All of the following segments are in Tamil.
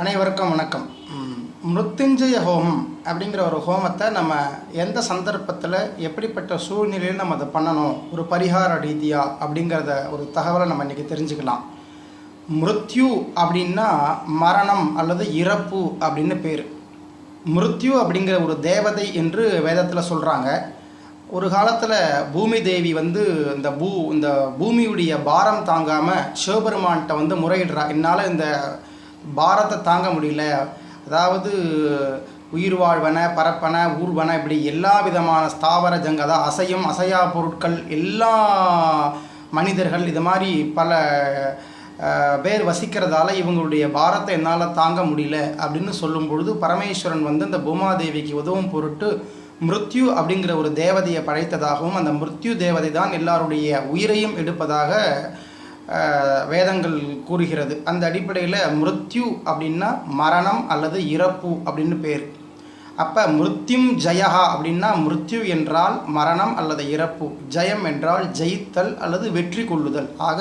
அனைவருக்கும் வணக்கம். மிருத்துஞ்சய மிருத்யுஞ்சய ஹோமம் அப்படிங்கிற ஒரு ஹோமத்தை நம்ம எந்த சந்தர்ப்பத்தில் எப்படிப்பட்ட சூழ்நிலையில் நம்ம அதை பண்ணணும்? ஒரு பரிகார ரீதியாக அப்படிங்கிறத ஒரு தகவலை நம்ம இன்றைக்கி தெரிஞ்சுக்கலாம். மிருத்யு அப்படின்னா மரணம் அல்லது இறப்பு அப்படின்னு பேர். மிருத்யு அப்படிங்கிற ஒரு தேவதை என்று வேதத்தில் சொல்கிறாங்க ஒரு காலத்தில் பூமி தேவி வந்து இந்த பூ இந்த பூமியுடைய பாரம் தாங்காமல் சிவபெருமான்கிட்ட வந்து முறையிடுறா. என்னால் இந்த பாரத்தை தாங்க முடியல. அதாவது உயிர் வாழ்வன பரப்பன ஊர்வன இப்படி எல்லா விதமான ஸ்தாவர ஜங்க அதாவது அசையும் அசையா பொருட்கள் எல்லா மனிதர்கள் இது மாதிரி பல பேர் வசிக்கிறதால இவங்களுடைய பாரத்தை என்னால் தாங்க முடியல அப்படின்னு சொல்லும் பொழுது பரமேஸ்வரன் வந்து இந்த பூமாதேவிக்கு உதவும் பொருட்டு மிருத்யு அப்படிங்கிற ஒரு தேவதையை படைத்ததாகவும் அந்த மிருத்யு தேவதை தான் எல்லாருடைய உயிரையும் எடுப்பதாக வேதங்கள் கூறுகிறது. அந்த அடிப்படையில் மிருத்யு அப்படின்னா மரணம் அல்லது இறப்பு அப்படின்னு பேர். அப்போ மிருத்யும் ஜெயஹா அப்படின்னா மிருத்யு என்றால் மரணம் அல்லது இறப்பு. ஜெயம் என்றால் ஜெயித்தல் அல்லது வெற்றி கொள்ளுதல். ஆக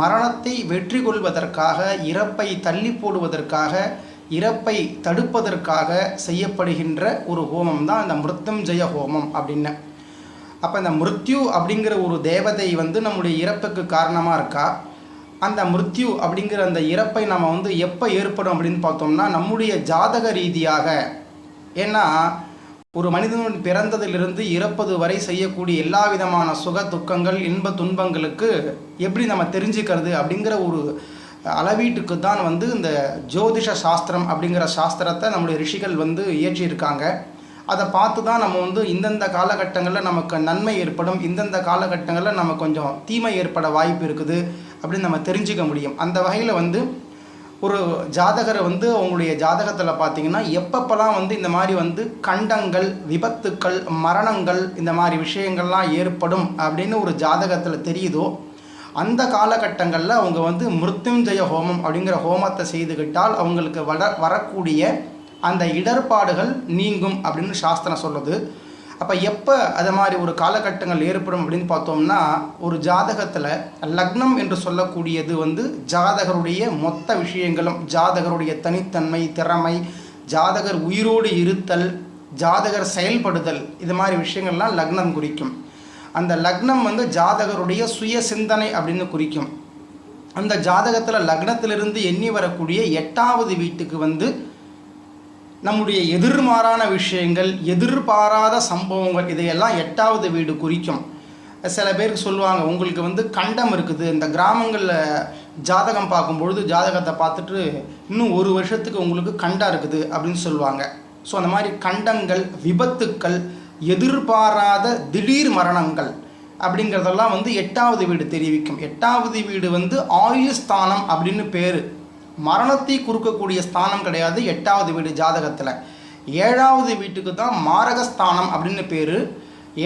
மரணத்தை வெற்றி கொள்வதற்காக இறப்பை தள்ளி போடுவதற்காக இறப்பை தடுப்பதற்காக செய்யப்படுகின்ற ஒரு ஹோமம் தான் அந்த மிருத்தம் ஜெய ஹோமம் அப்படின்னு. அப்போ இந்த மிருத்யு அப்படிங்கிற ஒரு தேவதை வந்து நம்முடைய இறப்புக்கு காரணமாக இருக்கா? அந்த மிருத்யு அப்படிங்கிற அந்த இறப்பை நம்ம வந்து எப்போ ஏற்படும் அப்படின்னு பார்த்தோம்னா நம்முடைய ஜாதக ரீதியாக. ஏன்னா ஒரு மனிதன் பிறந்ததிலிருந்து இறப்பது வரை செய்யக்கூடிய எல்லா விதமான சுக துக்கங்கள் இன்ப துன்பங்களுக்கு எப்படி நம்ம தெரிஞ்சுக்கிறது அப்படிங்கிற ஒரு அளவீட்டுக்கு தான் வந்து இந்த ஜோதிஷ சாஸ்திரம் அப்படிங்கிற சாஸ்திரத்தை நம்முடைய ரிஷிகள் வந்து இயற்றியிருக்காங்க. அதை பார்த்து தான் நம்ம வந்து இந்தந்த காலகட்டங்களில் நமக்கு நன்மை ஏற்படும் இந்தந்த காலகட்டங்களில் நம்ம கொஞ்சம் தீமை ஏற்பட வாய்ப்பு இருக்குது அப்படின்னு நம்ம தெரிஞ்சுக்க முடியும். அந்த வகையில் வந்து ஒரு ஜாதகரை வந்து அவங்களுடைய ஜாதகத்தில் பார்த்தீங்கன்னா எப்பப்பெல்லாம் வந்து இந்த மாதிரி வந்து கண்டங்கள் விபத்துக்கள் மரணங்கள் இந்த மாதிரி விஷயங்கள்லாம் ஏற்படும் அப்படின்னு ஒரு ஜாதகத்தில் தெரியுதோ அந்த காலகட்டங்களில் அவங்க வந்து மிருத்யுஞ்சய ஹோமம் அப்படிங்கிற ஹோமத்தை செய்துக்கிட்டால் அவங்களுக்கு வர வரக்கூடிய அந்த இடர்பாடுகள் நீங்கும் அப்படின்னு சாஸ்திரம் சொல்லுது. அப்போ எப்போ அது மாதிரி ஒரு காலகட்டங்கள் ஏற்படும் அப்படின்னு பார்த்தோம்னா ஒரு ஜாதகத்தில் லக்னம் என்று சொல்லக்கூடியது வந்து ஜாதகருடைய மொத்த விஷயங்களும் ஜாதகருடைய தனித்தன்மை திறமை ஜாதகர் உயிரோடு இருத்தல் ஜாதகர் செயல்படுதல் இது மாதிரி விஷயங்கள்லாம் லக்னம் குறிக்கும். அந்த லக்னம் வந்து ஜாதகருடைய சுய சிந்தனை அப்படின்னு குறிக்கும். அந்த ஜாதகத்தில் லக்னத்திலிருந்து எண்ணி வரக்கூடிய எட்டாவது வீட்டுக்கு வந்து நம்முடைய எதிர்மாறான விஷயங்கள் எதிர்பாராத சம்பவங்கள் இதையெல்லாம் எட்டாவது வீடு குறிக்கும். சில பேருக்கு சொல்லுவாங்க உங்களுக்கு வந்து கண்டம் இருக்குது. இந்த கிராமங்களில் ஜாதகம் பார்க்கும்பொழுது ஜாதகத்தை பார்த்துட்டு இன்னும் ஒரு வருஷத்துக்கு உங்களுக்கு கண்டம் இருக்குது அப்படின்னு சொல்லுவாங்க. ஸோ அந்த மாதிரி கண்டங்கள் விபத்துக்கள் எதிர்பாராத திடீர் மரணங்கள் அப்படிங்கிறதெல்லாம் வந்து எட்டாவது வீடு தெரிவிக்கும். எட்டாவது வீடு வந்து ஆயுள் ஸ்தானம் அப்படின்னு பேர். மரணத்தை குறுக்கக்கூடிய ஸ்தானம் கிடையாது எட்டாவது வீடு ஜாதகத்தில். ஏழாவது வீட்டுக்கு தான் மாரகஸ்தானம் அப்படின்னு பேர்.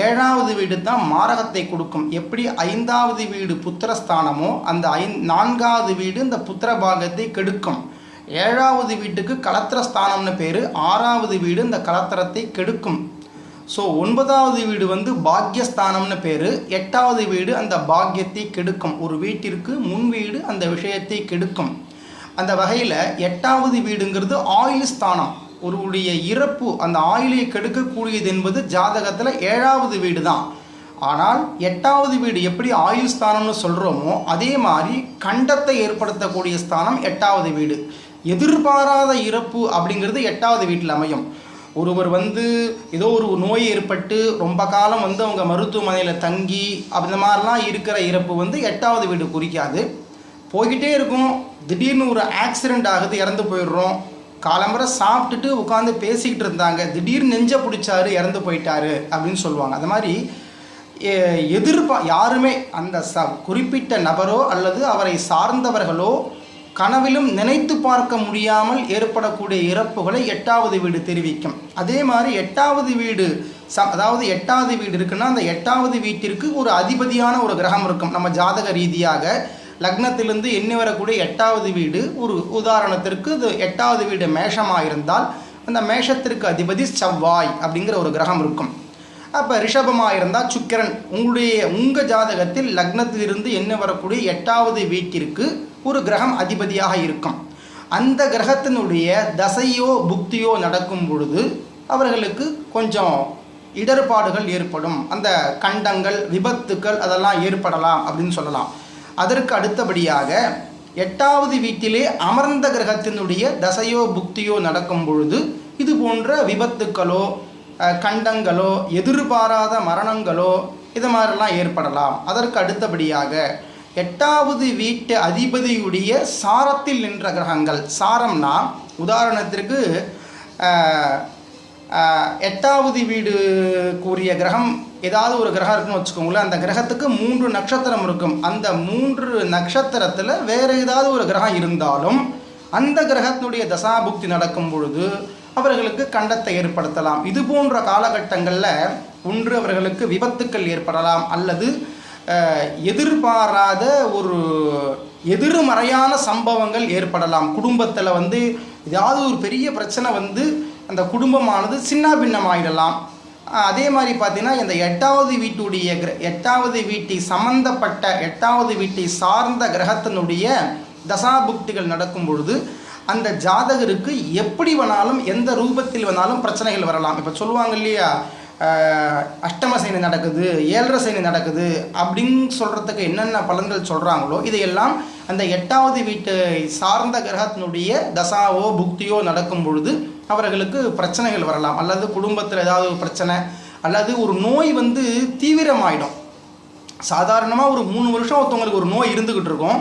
ஏழாவது வீடு தான் மாரகத்தை கொடுக்கும். எப்படி ஐந்தாவது வீடு புத்திரஸ்தானமோ அந்த ஐ நான்காவது வீடு இந்த புத்திர பாகத்தை கெடுக்கும். ஏழாவது வீட்டுக்கு கலத்திரஸ்தானம்னு பேர். ஆறாவது வீடு இந்த கலத்திரத்தை கெடுக்கும். ஸோ ஒன்பதாவது வீடு வந்து பாக்யஸ்தானம்னு பேர். எட்டாவது வீடு அந்த பாக்கியத்தை கெடுக்கும். ஒரு வீட்டிற்கு முன் வீடு அந்த விஷயத்தை கெடுக்கும். அந்த வகையில் எட்டாவது வீடுங்கிறது ஆயுள் ஸ்தானம். ஒருவருடைய இறப்பு அந்த ஆயுளை கெடுக்கக்கூடியது என்பது ஜாதகத்தில் ஏழாவது வீடு தான் ஆனால் எட்டாவது வீடு எப்படி ஆயுள் ஸ்தானம்னு சொல்கிறோமோ அதே மாதிரி கண்டத்தை ஏற்படுத்தக்கூடிய ஸ்தானம் எட்டாவது வீடு. எதிர்பாராத இறப்பு அப்படிங்கிறது எட்டாவது வீட்டில் அமையும். ஒருவர் வந்து ஏதோ ஒரு நோய் ஏற்பட்டு ரொம்ப காலம் வந்து அவங்க மருத்துவமனையில் தங்கி அந்த மாதிரிலாம் இருக்கிற இறப்பு வந்து எட்டாவது வீடு குறிக்காது. போய்கிட்டே இருக்கும். திடீர்னு ஒரு ஆக்சிடெண்ட் ஆகுது இறந்து போயிடுறோம். காலம்பரை சாப்பிட்டுட்டு உட்காந்து பேசிக்கிட்டு இருந்தாங்க. திடீர்னு நெஞ்சை பிடிச்சாரு இறந்து போயிட்டாரு அப்படின்னு சொல்லுவாங்க. அது மாதிரி எதிர்பா யாருமே அந்த ச குறிப்பிட்ட நபரோ அல்லது அவரை சார்ந்தவர்களோ கனவிலும் நினைத்து பார்க்க முடியாமல் ஏற்படக்கூடிய இறப்புகளை எட்டாவது வீடு தெரிவிக்கும். அதே மாதிரி எட்டாவது வீடு ச அதாவது எட்டாவது வீடு இருக்குன்னா அந்த எட்டாவது வீட்டிற்கு ஒரு அதிபதியான ஒரு கிரகம் இருக்கும். நம்ம ஜாதக ரீதியாக லக்னத்திலிருந்து எண்ணி வரக்கூடிய எட்டாவது வீடு. ஒரு உதாரணத்திற்கு இது எட்டாவது வீடு மேஷமாக இருந்தால் அந்த மேஷத்திற்கு அதிபதி செவ்வாய் அப்படிங்கிற ஒரு கிரகம் இருக்கும். அப்போ ரிஷபமாக இருந்தால் சுக்கிரன். உங்களுடைய உங்கள் ஜாதகத்தில் லக்னத்திலிருந்து என்ன வரக்கூடிய எட்டாவது வீட்டிற்கு ஒரு கிரகம் அதிபதியாக இருக்கும். அந்த கிரகத்தினுடைய தசையோ புக்தியோ நடக்கும் பொழுது அவர்களுக்கு கொஞ்சம் இடர்பாடுகள் ஏற்படும். அந்த கண்டங்கள் விபத்துக்கள் அதெல்லாம் ஏற்படலாம் அப்படின்னு சொல்லலாம். அதற்கு அடுத்தபடியாக எட்டாவது வீட்டிலே அமர்ந்த கிரகத்தினுடைய தசையோ புக்தியோ நடக்கும் பொழுது இது போன்ற விபத்துக்களோ கண்டங்களோ எதிர்பாராத மரணங்களோ இது மாதிரிலாம் ஏற்படலாம். அதற்கு அடுத்தபடியாக எட்டாவது வீட்டு அதிபதியுடைய சாரத்தில் நின்ற கிரகங்கள். சாரம்னா உதாரணத்திற்கு எட்டாவது வீடு கூறிய கிரகம் ஏதாவது ஒரு கிரகம் இருக்குன்னு வச்சுக்கோங்களேன் அந்த கிரகத்துக்கு மூன்று நட்சத்திரம் இருக்கும். அந்த மூன்று நட்சத்திரத்தில் வேறு ஏதாவது ஒரு கிரகம் இருந்தாலும் அந்த கிரகத்தினுடைய தசாபுக்தி நடக்கும் பொழுது அவர்களுக்கு கண்டத்தை ஏற்படுத்தலாம். இது போன்ற காலகட்டங்களில் ஒன்று அவர்களுக்கு விபத்துக்கள் ஏற்படலாம் அல்லது எதிர்பாராத ஒரு எதிர்மறையான சம்பவங்கள் ஏற்படலாம். குடும்பத்தில் வந்து ஏதாவது ஒரு பெரிய பிரச்சனை வந்து அந்த குடும்பமானது சின்ன பின்னமாகிடலாம் அதே மாதிரி பார்த்தீங்கன்னா இந்த எட்டாவது வீட்டுடைய கிர எட்டாவது வீட்டை சம்பந்தப்பட்ட எட்டாவது வீட்டை சார்ந்த கிரகத்தினுடைய தசாபுக்திகள் நடக்கும் பொழுது அந்த ஜாதகருக்கு எப்படி வேணாலும் எந்த ரூபத்தில் வேணாலும் பிரச்சனைகள் வரலாம். இப்போ சொல்லுவாங்க இல்லையா அஷ்டம சைனி நடக்குது ஏழரை சைனி நடக்குது அப்படின்னு சொல்கிறதுக்கு என்னென்ன பலன்கள் சொல்கிறாங்களோ இதையெல்லாம் அந்த எட்டாவது வீட்டை சார்ந்த கிரகத்தினுடைய தசாவோ புக்தியோ நடக்கும் பொழுது அவர்களுக்கு பிரச்சனைகள் வரலாம். அல்லது குடும்பத்தில் ஏதாவது ஒரு பிரச்சனை அல்லது ஒரு நோய் வந்து தீவிரமாயிடும். சாதாரணமாக ஒரு மூணு வருஷம் ஒருத்தவங்களுக்கு ஒரு நோய் இருந்துக்கிட்டு இருக்கும்.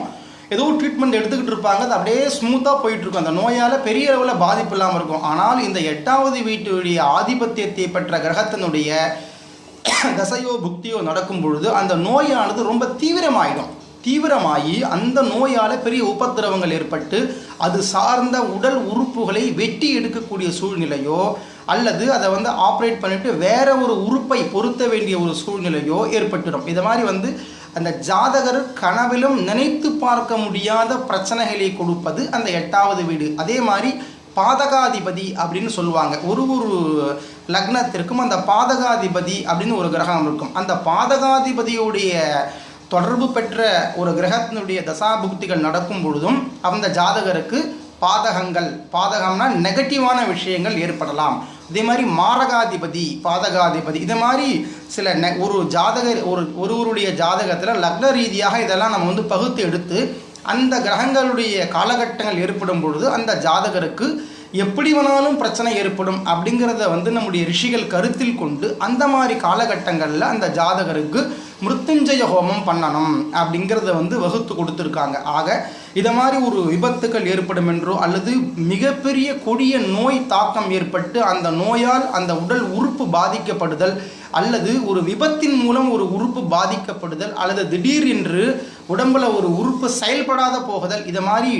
ஏதோ ட்ரீட்மெண்ட் எடுத்துக்கிட்டு இருப்பாங்க. அது அப்படியே ஸ்மூத்தாக போயிட்டுருக்கும். அந்த நோயால் பெரிய அளவில் பாதிப்பு இல்லாமல் இருக்கும். ஆனால் இந்த எட்டாவது வீட்டுடைய ஆதிபத்தியத்தை பெற்ற கிரகத்தினுடைய தசையோ புக்தியோ நடக்கும் பொழுது அந்த நோயானது ரொம்ப தீவிரமாயிடும். தீவிரமாகி அந்த நோயால் பெரிய உபத்திரவங்கள் ஏற்பட்டு அது சார்ந்த உடல் உறுப்புகளை வெட்டி எடுக்கக்கூடிய சூழ்நிலையோ அல்லது அதை வந்து ஆப்ரேட் பண்ணிவிட்டு வேற ஒரு உறுப்பை பொருத்த வேண்டிய ஒரு சூழ்நிலையோ ஏற்பட்டுடும். இதை மாதிரி வந்து அந்த ஜாதகர் கனவிலும் நினைத்து பார்க்க முடியாத பிரச்சனைகளை கொடுப்பது அந்த எட்டாவது வீடு. அதே மாதிரி பாதகாதிபதி அப்படின்னு சொல்லுவாங்க. ஒரு ஒரு லக்னத்திற்கும் அந்த பாதகாதிபதி அப்படின்னு ஒரு கிரகம் இருக்கும். அந்த பாதகாதிபதியுடைய தொடர்பு பெற்ற ஒரு கிரகத்தினுடைய தசாபுக்திகள் நடக்கும் பொழுதும் அந்த ஜாதகருக்கு பாதகங்கள் பாதகம்னா நெகட்டிவான விஷயங்கள் ஏற்படலாம். அதே மாதிரி மாரகாதிபதி பாதகாதிபதி இது மாதிரி சில நெ ஒரு ஜாதகர் ஒரு ஒருவருடைய ஜாதகத்தில் லக்ன ரீதியாக இதெல்லாம் நம்ம வந்து பகுத்து எடுத்து அந்த கிரகங்களுடைய காலகட்டங்கள் ஏற்படும் பொழுது அந்த ஜாதகருக்கு எப்படி வேணாலும் பிரச்சனை ஏற்படும் அப்படிங்கிறத வந்து நம்முடைய ரிஷிகள் கருத்தில் கொண்டு அந்த மாதிரி காலகட்டங்களில் அந்த ஜாதகருக்கு மிருத்துஞ்சய ஹோமம் பண்ணணும் அப்படிங்கிறத வந்து வகுத்து கொடுத்துருக்காங்க. ஆக இதை மாதிரி ஒரு விபத்துக்கள் ஏற்படும் என்றோ அல்லது மிகப்பெரிய கொடிய நோய் தாக்கம் ஏற்பட்டு அந்த நோயால் அந்த உடல் உறுப்பு பாதிக்கப்படுதல் அல்லது ஒரு விபத்தின் மூலம் ஒரு உறுப்பு பாதிக்கப்படுதல் அல்லது திடீர் என்று உடம்புல ஒரு உறுப்பு செயல்படாத போகுதல் இதை மாதிரி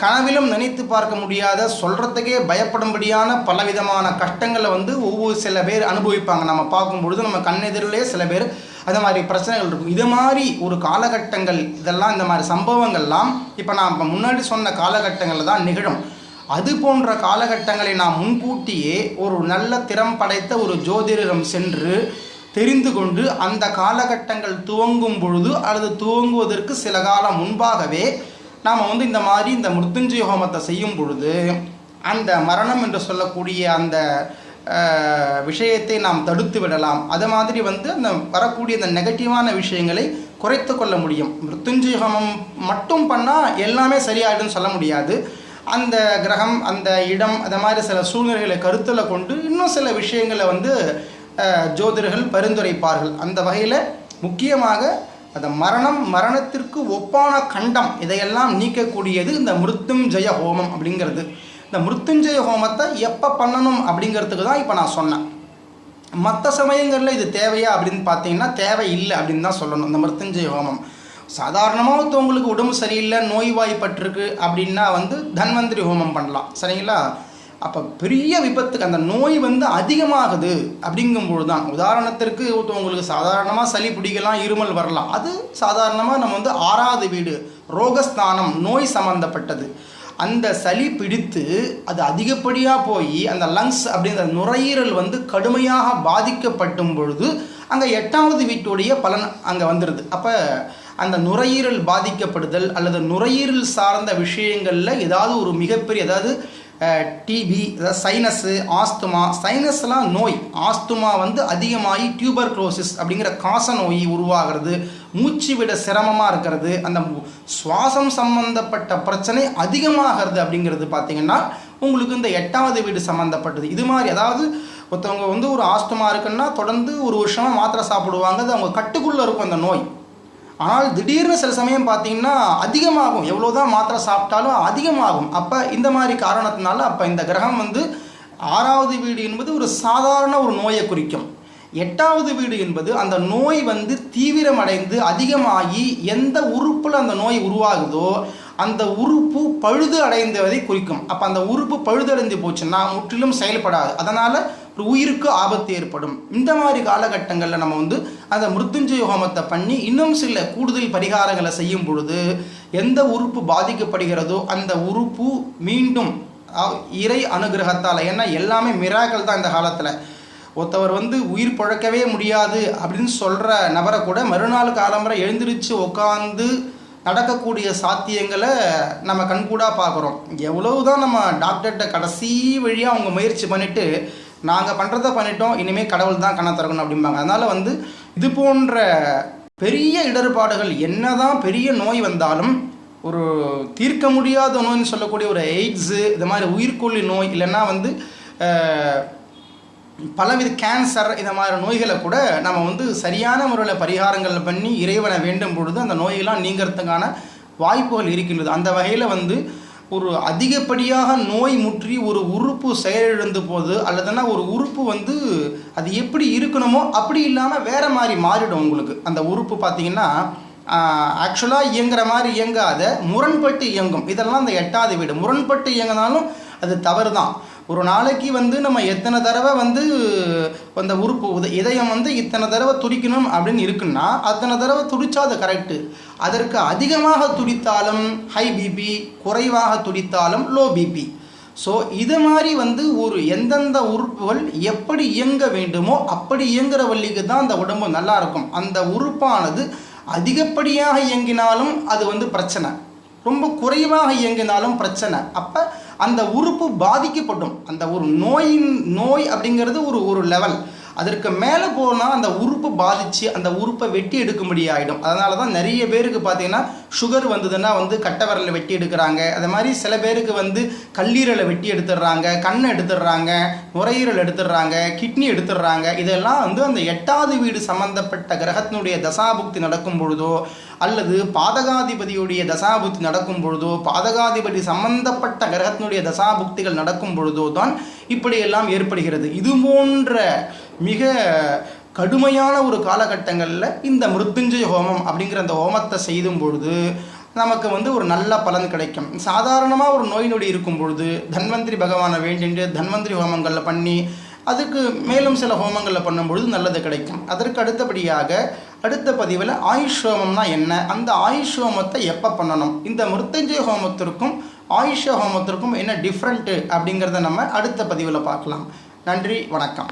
கனவிலும் நினைத்து பார்க்க முடியாத சொல்கிறதுக்கே பயப்படும்படியான பலவிதமான கஷ்டங்களை வந்து ஒவ்வொரு சில பேர் அனுபவிப்பாங்க. நம்ம பார்க்கும் பொழுது நம்ம கண்ணெதிரிலே சில பேர் அது மாதிரி பிரச்சனைகள் இருக்கும். இது மாதிரி ஒரு காலகட்டங்கள் இதெல்லாம் இந்த மாதிரி சம்பவங்கள்லாம் இப்போ நான் இப்போ முன்னாடி சொன்ன காலகட்டங்களில் தான் நிகழும். அது போன்ற காலகட்டங்களை நாம் முன்கூட்டியே ஒரு நல்ல திறம் படைத்த ஒரு ஜோதிடரிடம் சென்று தெரிந்து கொண்டு அந்த காலகட்டங்கள் துவங்கும் பொழுது அல்லது துவங்குவதற்கு சில காலம் முன்பாகவே நாம் வந்து இந்த மாதிரி இந்த மிருத்துஞ்சய ஹோமத்தை செய்யும் பொழுது அந்த மரணம் என்று சொல்லக்கூடிய அந்த விஷயத்தை நாம் தடுத்து விடலாம். அது மாதிரி வந்து அந்த வரக்கூடிய அந்த நெகட்டிவான விஷயங்களை குறைத்து கொள்ள முடியும். மிருத்துஞ்சய ஹோமம் மட்டும் பண்ணால் எல்லாமே சரியாயிடும்னு சொல்ல முடியாது. அந்த கிரகம் அந்த இடம் அந்த மாதிரி சில சூழ்நிலைகளை கருத்தில் கொண்டு இன்னும் சில விஷயங்களை வந்து ஜோதிடர்கள் பரிந்துரைப்பார்கள். அந்த வகையில் முக்கியமாக அந்த மரணம் மரணத்திற்கு ஒப்பான கண்டம் இதையெல்லாம் நீக்கக்கூடியது இந்த மிருத்துஞ்சய ஹோமம் அப்படிங்கிறது. இந்த மிருத்துஞ்சய ஹோமத்தை எப்போ பண்ணணும் அப்படிங்கிறதுக்கு தான் இப்போ நான் சொன்னேன். மற்ற சமயங்களில் இது தேவையா அப்படின்னு பார்த்தீங்கன்னா தேவை இல்லை அப்படின்னு தான் சொல்லணும் இந்த மிருத்துஞ்சய ஹோமம். சாதாரணமாக ஒருத்தவங்களுக்கு உடம்பு சரியில்லை நோய்வாய்ப்பட்டிருக்கு அப்படின்னா வந்து தன்வந்திரி ஹோமம் பண்ணலாம். சரிங்களா? அப்போ பெரிய விபத்துக்கு அந்த நோய் வந்து அதிகமாகுது அப்படிங்கும்பொழுது தான் உதாரணத்திற்கு ஒருத்தவங்களுக்கு சாதாரணமாக சளி பிடிக்கலாம் இருமல் வரலாம். அது சாதாரணமாக நம்ம வந்து ஆறாவது வீடு ரோகஸ்தானம் நோய் சம்பந்தப்பட்டது. அந்த சளி பிடித்து அது அதிகப்படியாக போய் அந்த லங்ஸ் அப்படிங்கிற நுரையீரல் வந்து கடுமையாக பாதிக்கப்பட்டும் பொழுது அங்கே எட்டாவது வீட்டுடைய பலன் அங்கே வந்துடுது அப்போ அந்த நுரையீரல் பாதிக்கப்படுதல் அல்லது நுரையீரல் சார்ந்த விஷயங்களில் ஏதாவது ஒரு மிகப்பெரிய ஏதாவது டிபி அதாவது சைனஸு ஆஸ்துமா சைனஸ்லாம் நோய். ஆஸ்துமா வந்து அதிகமாகி டியூபர் குளோசிஸ் அப்படிங்கிற காச நோய் உருவாகிறது. மூச்சு விட சிரமமாக இருக்கிறது. அந்த சுவாசம் சம்பந்தப்பட்ட பிரச்சனை அதிகமாகிறது அப்படிங்கிறது பார்த்திங்கன்னா உங்களுக்கு இந்த எட்டாவது வீடு சம்மந்தப்பட்டது இது மாதிரி அதாவது ஒருத்தவங்க வந்து ஒரு ஆஸ்துமா இருக்குன்னா தொடர்ந்து ஒரு வருஷமாக மாத்திரை சாப்பிடுவாங்க. அது அவங்க கட்டுக்குள்ளே இருக்கும் அந்த நோய். ஆனால் திடீர்னு சில சமயம் பார்த்தீங்கன்னா அதிகமாகும். எவ்வளோ தான் மாத்திரை சாப்பிட்டாலும் அதிகமாகும். அப்போ இந்த மாதிரி காரணத்தினால அப்போ இந்த கிரகம் வந்து ஆறாவது வீடு என்பது ஒரு சாதாரண ஒரு நோயை குறிக்கும். எட்டாவது வீடு என்பது அந்த நோய் வந்து தீவிரமடைந்து அதிகமாகி எந்த உறுப்பில் அந்த நோய் உருவாகுதோ அந்த உறுப்பு பழுது அடைந்ததை குறிக்கும். அப்போ அந்த உறுப்பு பழுதடைந்து போச்சுன்னா முற்றிலும் செயல்படாது. அதனால் ஒரு உயிருக்கு ஆபத்து ஏற்படும். இந்த மாதிரி காலகட்டங்களில் நம்ம வந்து அந்த மிருத்துஞ்சய ஹோமத்தை பண்ணி இன்னும் சில கூடுதல் பரிகாரங்களை செய்யும் பொழுது எந்த உறுப்பு பாதிக்கப்படுகிறதோ அந்த உறுப்பு மீண்டும் இறை அனுகிரகத்தால் ஏன்னா எல்லாமே மிராக்கள் தான் இந்த காலத்தில். ஒருத்தவர் வந்து உயிர் பிழைக்கவே முடியாது அப்படின்னு சொல்கிற நபரை கூட மறுநாள் காலம்பரை எழுந்திருச்சு உட்காந்து நடக்கக்கூடிய சாத்தியங்களை நம்ம கண்கூடாக பார்க்குறோம். எவ்வளவு தான் நம்ம டாக்டர்கிட்ட கடைசி வழியாக அவங்க முயற்சி பண்ணிவிட்டு நாங்கள் பண்ணுறத பண்ணிட்டோம் இனிமேல் கடவுள் தான் கண்ணை திறக்கணும் அப்படிம்பாங்க. அதனால் வந்து இது போன்ற பெரிய இடர்பாடுகள் என்னதான் பெரிய நோய் வந்தாலும் ஒரு தீர்க்க முடியாத நோய்னு சொல்லக்கூடிய ஒரு எய்ட்ஸு இது மாதிரி உயிர்கொல்லி நோய் இல்லைன்னா வந்து பலவித கேன்சர் இந்த மாதிரி நோய்களை கூட நம்ம வந்து சரியான முறையில் பரிகாரங்கள் பண்ணி இறைவனை வேண்டும் பொழுது அந்த நோயெல்லாம் நீங்கிறதுக்கான வாய்ப்புகள் இருக்கின்றது. அந்த வகையில் வந்து ஒரு அதிகப்படியாக நோய் முற்றி ஒரு உறுப்பு செயலிழந்து போகுது அல்லதுன்னா ஒரு உறுப்பு வந்து அது எப்படி இருக்கணுமோ அப்படி இல்லாமல் வேறு மாதிரி மாறிடும் உங்களுக்கு. அந்த உறுப்பு பார்த்தீங்கன்னா ஆக்சுவலாக இயங்குற மாதிரி இயங்காத முரண்பட்டு இயங்கும். இதெல்லாம் அந்த எட்டாவது வீடு. முரண்பட்டு இயங்கினாலும் அது தவறு தான் ஒரு நாளைக்கு வந்து நம்ம எத்தனை தடவை வந்து அந்த உறுப்பு உத- இதயம் வந்து இத்தனை தடவை துடிக்கணும் அப்படின்னு இருக்குன்னா அத்தனை தடவை துடித்தா அது கரெக்டு அதற்கு அதிகமாக துடித்தாலும் ஹை பிபி குறைவாக துடித்தாலும் லோ பிபி ஸோ இது மாதிரி வந்து ஒரு எந்தெந்த உறுப்புகள் எப்படி இயங்க வேண்டுமோ அப்படி இயங்குகிற வள்ளிக்கு தான் அந்த உடம்பு நல்லா இருக்கும். அந்த உறுப்பானது அதிகப்படியாக இயங்கினாலும் அது வந்து பிரச்சனை. ரொம்ப குறைவாக இயங்கினாலும் பிரச்சனை. அப்போ அந்த உறுப்பு பாதிக்கப்படும். அந்த ஒரு நோயின் நோய் அப்படிங்கிறது ஒரு ஒரு லெவல் அதற்கு மேலே போனால் அந்த உறுப்பு பாதித்து அந்த உறுப்பை வெட்டி எடுக்கும்படி ஆகிடும் அதனால தான் நிறைய பேருக்கு பார்த்தீங்கன்னா சுகர் வந்ததுன்னா வந்து கட்டை விரலை வெட்டி எடுக்கிறாங்க. அது மாதிரி சில பேருக்கு வந்து கல்லீரலை வெட்டி எடுத்துடுறாங்க கண்ணை எடுத்துடுறாங்க நுரையீரல் எடுத்துடுறாங்க கிட்னி எடுத்துடுறாங்க. இதெல்லாம் வந்து அந்த எட்டாவது வீடு சம்பந்தப்பட்ட கிரகத்தினுடைய தசாபுக்தி நடக்கும் பொழுதோ அல்லது பாதகாதிபதியுடைய தசாபுக்தி நடக்கும் பொழுதோ பாதகாதிபதி சம்பந்தப்பட்ட கிரகத்தினுடைய தசாபுக்திகள் நடக்கும் பொழுதோ தான் இப்படியெல்லாம் ஏற்படுகிறது. இது போன்ற மிக கடுமையான ஒரு காலகட்டங்களில் இந்த மிருத்துஞ்சய ஹோமம் அப்படிங்கிற அந்த ஹோமத்தை செய்தும் பொழுது நமக்கு வந்து ஒரு நல்ல பலன் கிடைக்கும். சாதாரணமாக ஒரு நோய் நொடி இருக்கும் பொழுது தன்வந்திரி பகவானை வேண்டிட்டு தன்வந்திரி ஹோமங்களில் பண்ணி அதுக்கு மேலும் சில ஹோமங்களில் பண்ணும்பொழுது நல்லது கிடைக்கும். அதற்கு அடுத்தபடியாக அடுத்த பதிவில் ஆயுஷ் ஹோமம்னா என்ன? அந்த ஆயுஷ் ஹோமத்தை எப்போ பண்ணணும்? இந்த மிருத்தஞ்சய ஹோமத்திற்கும் ஆயுஷ ஹோமத்திற்கும் என்ன டிஃப்ரெண்ட்டு அப்படிங்கிறத நம்ம அடுத்த பதிவில் பார்க்கலாம். நன்றி வணக்கம்.